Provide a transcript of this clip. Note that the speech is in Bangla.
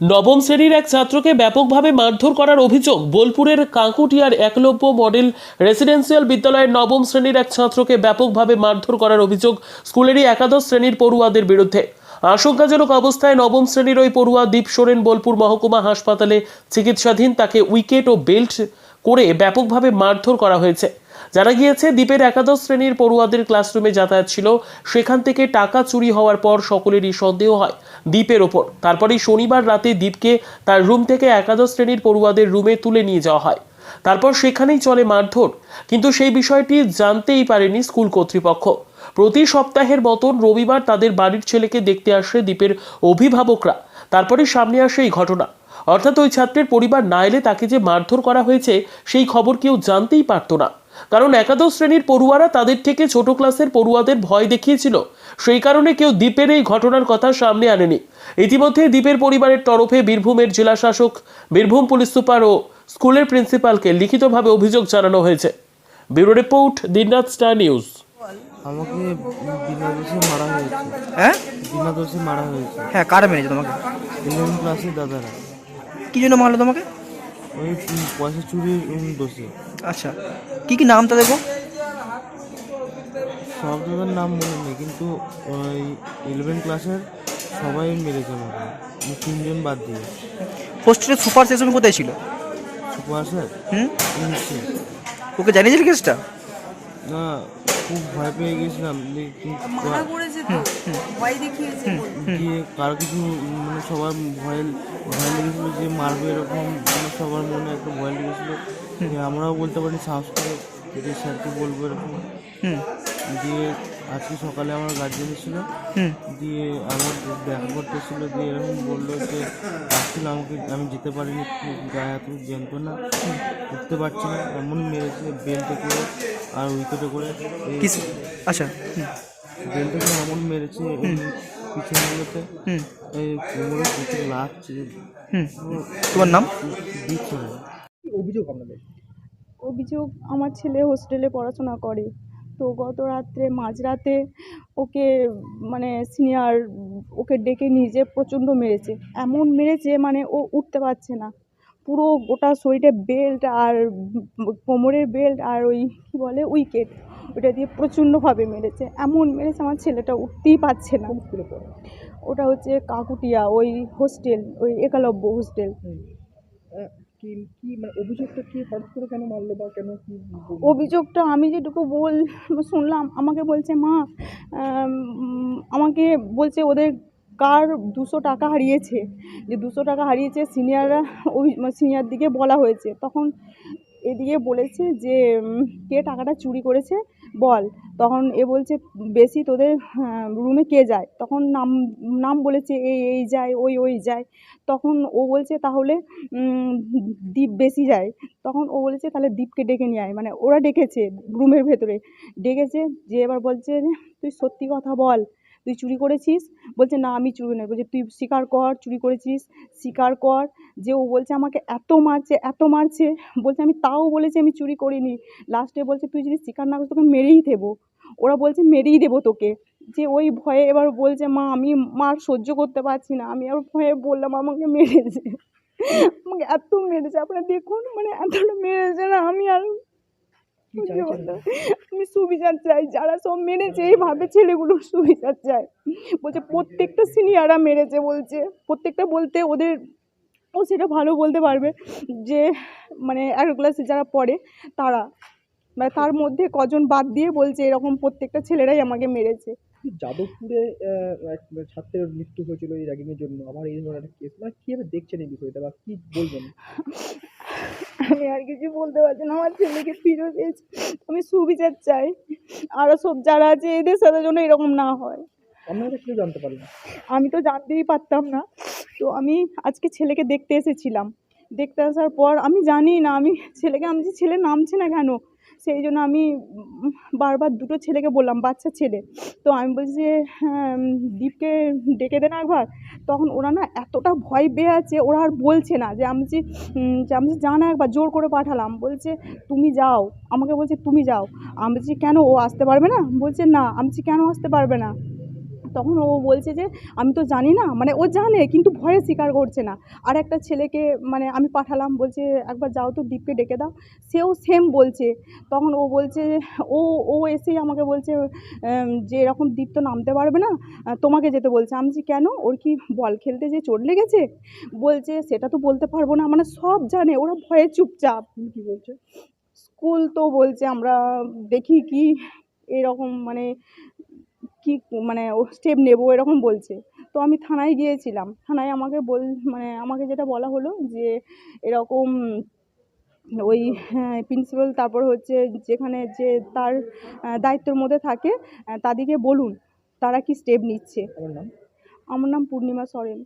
নবম শ্রেণির এক ছাত্রকে ব্যাপকভাবে মারধর করার অভিযোগ বোলপুরের কাঁকুটিয়ার একলব্য মডেল রেসিডেন্সিয়াল বিদ্যালয়ের নবম শ্রেণির এক ছাত্রকে ব্যাপকভাবে মারধর করার অভিযোগ স্কুলেরই একাদশ শ্রেণির পড়ুয়াদের বিরুদ্ধে। আশঙ্কাজনক অবস্থায় নবম শ্রেণির ওই পড়ুয়া দীপ সোরেন বোলপুর মহকুমা হাসপাতালে চিকিৎসাধীন। তাকে উইকেট ও বেল্ট করে ব্যাপকভাবে মারধর করা হয়েছে। জানা গিয়েছে, দ্বীপের একাদশ শ্রেণির পড়ুয়াদের ক্লাসরুমে যাতায়াত ছিল। সেখান থেকে টাকা চুরি হওয়ার পর সকলেরই সন্দেহ হয় দ্বীপের ওপর। তারপরেই শনিবার রাতে দ্বীপকে তার রুম থেকে একাদশ শ্রেণির পড়ুয়াদের রুমে তুলে নিয়ে যাওয়া হয়। তারপর সেখানেই চলে মারধর। কিন্তু সেই বিষয়টি জানতেই পারেনি স্কুল কর্তৃপক্ষ। প্রতি সপ্তাহের মতন রবিবার তাদের বাড়ির ছেলেকে দেখতে আসে দ্বীপের অভিভাবকরা। তারপরে সামনে আসে এই ঘটনা। অর্থাৎ ওই ছাত্রের পরিবার না এলে তাকে যে মারধর করা হয়েছে সেই খবর কেউ জানতেই পারতো না। কারণ একাদশ শ্রেণির পড়ুয়ারা তাদের থেকে ছোট ক্লাসের পড়ুয়াদের ভয় দেখিয়েছিল। সেই কারণে কেউ দ্বীপের এই ঘটনার কথা সামনে আনেনি। ইতিমধ্যে দ্বীপের পরিবারের তরফে বীরভূমের জেলা শাসক বীরভূম পুলিশ সুপার ও স্কুলের প্রিন্সিপালকে লিখিতভাবে অভিযোগ জানানো হয়েছে। Bureau report Dinraat star news. আমাকে বিনা দোষে মারা হয়েছে। হ্যাঁ? বিনা দোষে মারা হয়েছে। হ্যাঁ কারা মেরেছে তোমাকে? ইলেভেন ক্লাসে দাদারা। কি জন্য মারলো তোমাকে? ওই পয়সা চুরির দোষে। আচ্ছা কি কি নাম তাদের গো? সব জায়গার নাম মনে নেই কিন্তু ওই ইলেভেন ক্লাসের সবাই মেরেছে আমাকে আমি তিনজন বাদ দিয়ে। হোস্টেলের সুপার সেকশন কোথায় ছিল? Super sir? হুম? ওকে জানিয়েছিল কেসটা না খুব ভয় পেয়ে গেছিলাম মানা করেছে তো ভয় দেখিয়েছে দিয়ে কারও কিছু মানে সবার ভয় ভয় লেগেছিলো যে মারবে এরকম মানে সবার মনে একটা ভয় লেগেছিলো। আমরাও বলতে পারি সাহস করে স্যারকে বলব এরকম। হুম। দিয়ে আজকে সকালে আমার গার্জেন ছিল দিয়ে আমার দেখা করতে ছিল দিয়ে এরকম বলল যে আসছিল আমাকে আমি যেতে পারিনি গায়ে এত যন্ত্রণা উঠতে পারছি না এমন মেরেছে বেল্টে করে আর উইকেটে করে। কিস আচ্ছা বেল্টে করে এমন মেরেছে পিছনগুলোতে। এই কোমরে প্রচুর লাগছে তোমার নাম? দিচ্ছে অভিযোগ আপনাদের? অভিযোগ আমার ছেলে হোস্টেলে পড়াশোনা করে। তো গত রাত্রে মাঝরাতে ওকে মানে সিনিয়র ওকে ডেকে নিয়ে যেয়ে প্রচণ্ড মেরেছে। এমন মেরেছে মানে ও উঠতে পারছে না। পুরো গোটা শরীরে বেল্ট আর কোমরের বেল্ট আর ওই কী বলে উইকেট ওটা দিয়ে প্রচণ্ডভাবে মেরেছে। এমন মেরেছে আমার ছেলেটা উঠতেই পারছে না। ওটা হচ্ছে কাকুটিয়া ওই হোস্টেল ওই একালব্য হোস্টেল কি মানে অভিযোগটা কি হঠাৎ করে কেন মারলো বা কেন কি অভিযোগটা আমি যেটুকু বল, শুনলাম, আমাকে বলছে, মা আমাকে বলছে ওদের কার দুশো টাকা হারিয়েছে। যে দুশো টাকা হারিয়েছে সিনিয়ররা, ওই সিনিয়র দিকে বলা হয়েছে। তখন এদিকে বলেছে যে কে টাকাটা চুরি করেছে? বল। তখন এ বলছে, বেশি তোদের রুমে কে যায়? তখন নাম নাম বলেছে এই এই যায়, ওই ওই যায়। তখন ও বলছে, তাহলে দ্বীপ বেশি যায়। তখন ও বলেছে, তাহলে দ্বীপকে ডেকে নিয়ে আয়। মানে ওরা ডেকেছে রুমের ভেতরে। ডেকেছে, যে এবার বলছে, তুই সত্যি কথা বল। তুই চুরি করেছিস? বলছে, না, আমি চুরি নয় বলছে, তুই স্বীকার কর, চুরি করেছিস স্বীকার কর। যে ও বলছে, আমাকে এত মারছে এত মারছে। বলছে, আমি তাও বলেছি আমি চুরি করিনি। লাস্টে বলছে, তুই যদি স্বীকার না করিস, তোকে মেরেই দেবো। ওরা বলছে, মেরেই দেবো তোকে। যে ওই ভয়ে এবার বলছে, মা, আমি মার সহ্য করতে পারছি না। আমি আবার ভয়ে বললাম, আমাকে মেরেছে। আমাকে এত মেরেছে, আপনারা দেখুন মানে এতটা মেরেছে না, আমি আর বুঝতে পারলাম না। আমি সুবিচার চাই যারা সব মেরেছে এইভাবে ছেলেগুলো সুবিচার চাই বলছে প্রত্যেকটা সিনিয়ররা মেরেছে বলছে। প্রত্যেকটা বলতে ওদের ও সেটা ভালো বলতে পারবে যে মানে এক ক্লাসে যারা পড়ে তারা। মানে তার মধ্যে কজন বাদ দিয়ে বলছে এরকম প্রত্যেকটা ছেলেরাই আমাকে মেরেছে। যাদবপুরে এক ছাত্রের মৃত্যু হয়েছিল এই র্যাগিংয়ের জন্য। আবার এই ধরনের কেস মানে কীভাবে দেখছেন এই বিষয়টা বা কী বলবেন? আমি আর কিছু বলতে পারছি না। আমার ছেলেকে ফিরে পেয়েছি। আমি সুবিচার চাই। আরও সব যারা আছে এদের সাথে যেন এরকম না হয়। আপনারা জানতে পারলেন? আমি তো জানতেই পারতাম না। তো আমি আজকে ছেলেকে দেখতে এসেছিলাম। দেখতে আসার পর আমি জানি না আমি ছেলেকে আমি যে ছেলে নামছে না কেন সেই জন্য আমি বারবার দুটো ছেলেকে বললাম বাচ্চা ছেলে। তো আমি বলছি যে হ্যাঁ দীপকে ডেকে দেন একবার। তখন ওরা না এতটা ভয় পেয়ে আছে, ওরা আর বলছে না যে আমি যে আমি যে জানা একবার জোর করে পাঠালাম, বলছে তুমি যাও, আমাকে বলছে তুমি যাও। আমি বলছি কেন ও আসতে পারবে না? বলছে না, আমি কেন আসতে পারবে না? তখন ও বলছে যে আমি তো জানি না। মানে ও জানে কিন্তু ভয়ে স্বীকার করছে না। আর একটা ছেলেকে মানে আমি পাঠালাম বলছে একবার যাও তো দীপকে ডেকে দাও। সেও সেম বলছে। তখন ও বলছে ও ও এসেই আমাকে বলছে যে এরকম দীপ তো নামতে পারবে না তোমাকে যেতে বলছে। আমি যে কেন? ওর কি বল খেলতে যে চোট লেগেছে? বলছে সেটা তো বলতে পারব না। মানে সব জানে ওরা ভয়ে চুপচাপ। কি বলছে? স্কুল তো বলছে আমরা দেখি কি এরকম মানে কি মানে ও স্টেপ নেব এরকম বলছে। তো আমি থানায় গিয়েছিলাম। থানায় আমাকে বল মানে আমাকে যেটা বলা হলো যে এরকম ওই হ্যাঁ প্রিন্সিপাল তারপর হচ্ছে যেখানে যে তার দায়িত্বর মধ্যে থাকে তাদিকে তাদেরকে বলুন তারা কি স্টেপ নিচ্ছে? আমার নাম পূর্ণিমা সরেন।